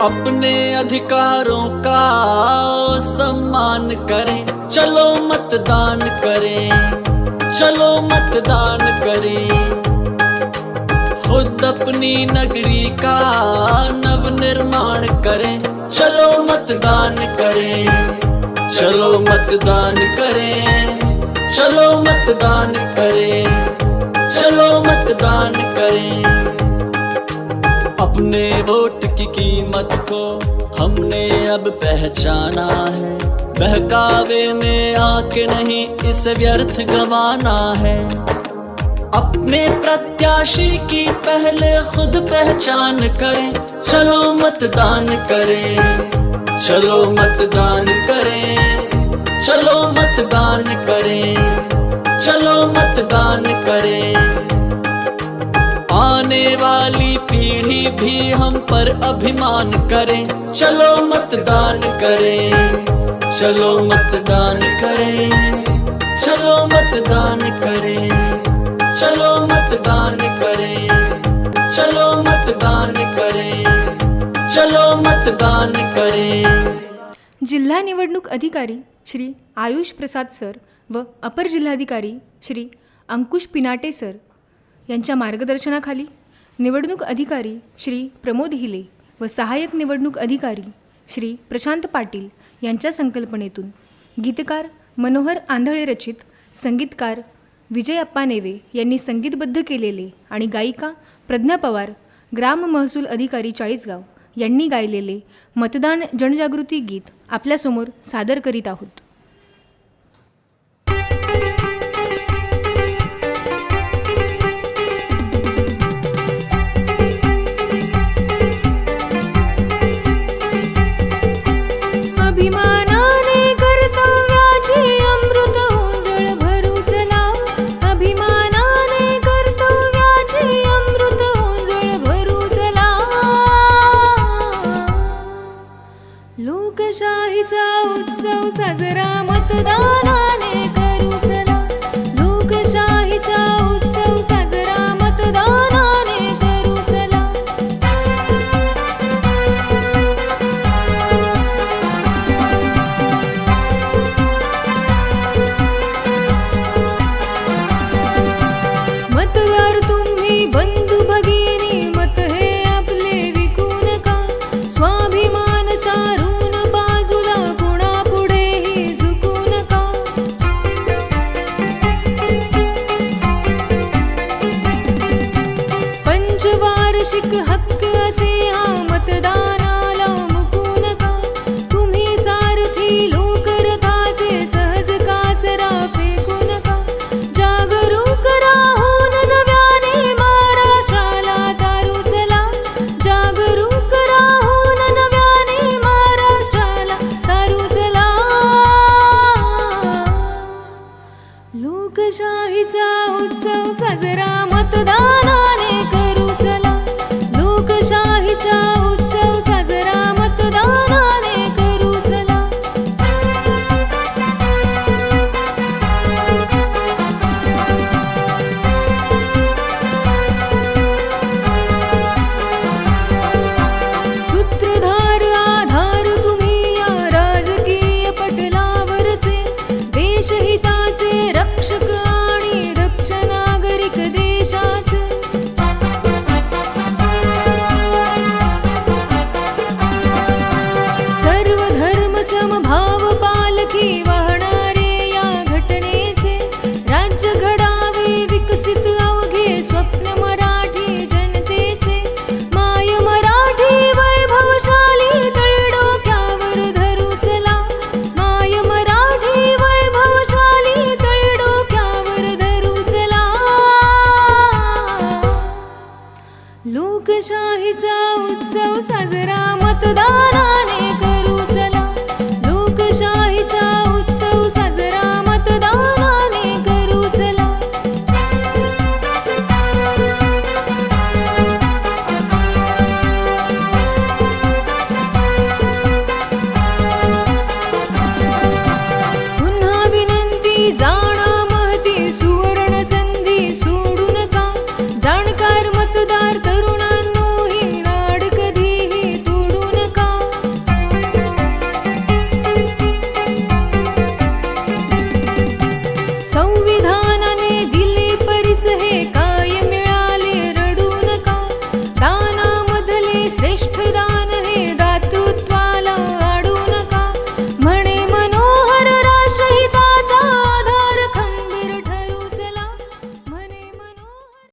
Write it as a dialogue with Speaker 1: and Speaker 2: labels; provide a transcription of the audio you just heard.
Speaker 1: अपने अधिकारों का सम्मान करें। चलो मतदान करें। चलो मतदान करें। खुद अपनी नगरी का नव निर्माण करें। चलो मतदान करें। चलो मतदान करें। चलो मतदान करें। चलो मतदान करें। अपने वोट की कीमत को हमने अब पहचाना है। बहकावे में आके नहीं इस व्यर्थ गवाना है। अपने प्रत्याशी की पहले खुद पहचान करें, चलो मतदान करें, चलो मतदान भी हम पर अभिमान करें। चलो मतदान करें। चलो मतदान करें। चलो मतदान करें। चलो मतदान करें। चलो मतदान करें। चलो मतदान करें।
Speaker 2: जिल्हा निवडणूक अधिकारी श्री आयुष प्रसाद सर व अपर जिल्हाधिकारी श्री अंकुश पिनाटे सर यांच्या मार्गदर्शनाखाली निवडणूक अधिकारी श्री प्रमोद हिले व सहाय्यक निवडणूक अधिकारी श्री प्रशांत पाटील यांच्या संकल्पनेतून गीतकार मनोहर आंधळे रचित संगीतकार विजय अप्पा नेवे यांनी संगीतबद्ध केलेले आणि गायिका प्रज्ञा पवार ग्राम महसूल अधिकारी चाळीसगाव यांनी गायलेले मतदान जनजागृती गीत आपल्यासमोर सादर करीत आहोत. लोकशाहीचा उत्सव साजरा मतदानाने करू चला. लोकशाहीचा उत्सव साजरा मतदानाने करू चला. मतदार तुम्ही बंधू भगिनी लोकशाहीचा उत्सव साजरा मतदानाने करू चला. लोकशाहीचा उत्सव साजरा मतदानाने आणखी वाहणारे या घटनेचे राज्य घडावे विकसित अवघे स्वप्न मराठी जनतेचे. माय मराठी वैभवशाली तळडोक्यावर धरू चला माय मराठी वैभवशाली तळडोक्यावर धरू चला लोकशाहीचा उत्सव साजरा मतदानाने જાણકાર મતદાર તરુણ